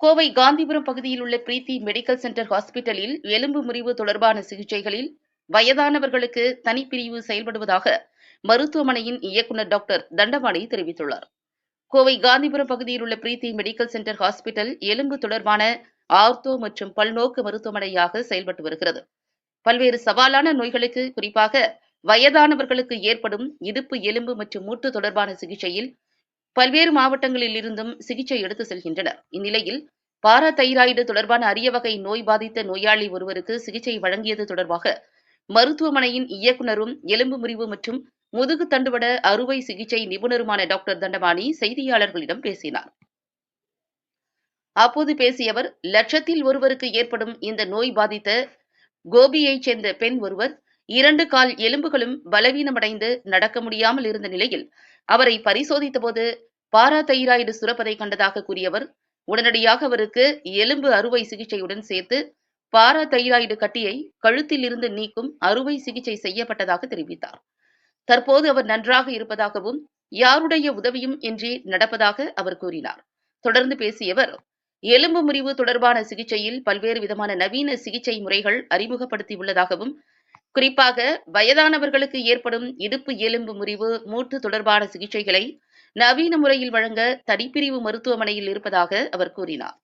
கோவை காந்திபுரம் பகுதியில் உள்ள பிரீத்தி medical centre ஹாஸ்பிட்டலில் எலும்பு முறிவு தொடர்பான சிகிச்சைகளில் வயதானவர்களுக்கு தனிப்பிரிவு செயல்படுவதாக மருத்துவமனையின் இயக்குநர் டாக்டர் தண்டபாணி தெரிவித்துள்ளார். கோவை காந்திபுரம் பகுதியில் உள்ள பிரீத்தி மெடிக்கல் சென்டர் ஹாஸ்பிட்டல் எலும்பு தொடர்பான ஆர்த்தோ மற்றும் பல்நோக்கு மருத்துவமனையாக செயல்பட்டு வருகிறது. பல்வேறு சவாலான நோய்களுக்கு குறிப்பாக வயதானவர்களுக்கு ஏற்படும் இடுப்பு எலும்பு மற்றும் மூட்டு தொடர்பான சிகிச்சையில் பல்வேறு மாவட்டங்களில் இருந்தும் சிகிச்சை எடுத்து செல்கின்றனர். இந்நிலையில் பாரா தைராய்டு தொடர்பான அரிய வகை நோய் பாதித்த நோயாளி ஒருவருக்கு சிகிச்சை வழங்கியது தொடர்பாக மருத்துவமனையின் இயக்குனரும் எலும்பு முறிவு மற்றும் முதுகு தண்டுவட அறுவை சிகிச்சை நிபுணருமான டாக்டர் தண்டபாணி செய்தியாளர்களிடம் பேசினார். அப்போது பேசிய அவர் லட்சத்தில் ஒருவருக்கு ஏற்படும் இந்த நோய் பாதித்த கோபியைச் சேர்ந்த பெண் ஒருவர் இரண்டு கால் எலும்புகளும் பலவீனமடைந்து நடக்க முடியாமல் இருந்த நிலையில் அவரை பரிசோதித்தபோது பாரா தைராய்டு சுரப்பதை கண்டதாக கூறியவர் உடனடியாக அவருக்கு எலும்பு அறுவை சிகிச்சையுடன் சேர்த்து பாரா தைராய்டு கட்டியை கழுத்தில் இருந்து நீக்கும் அறுவை சிகிச்சை செய்யப்பட்டதாக தெரிவித்தார். தற்போது அவர் நன்றாக இருப்பதாகவும் யாருடைய உதவியும் இன்றி நடப்பதாக அவர் கூறினார். தொடர்ந்து பேசியவர் எலும்பு முறிவு தொடர்பான சிகிச்சையில் பல்வேறு விதமான நவீன சிகிச்சை முறைகள் அறிமுகப்படுத்தியுள்ளதாகவும் குறிப்பாக வயதானவர்களுக்கு ஏற்படும் இடுப்பு எலும்பு முறிவு மூட்டு தொடர்பான சிகிச்சைகளை நவீன முறையில் வழங்க தனிப்பிரிவு மருத்துவமனையில் இருப்பதாக அவர் கூறினார்.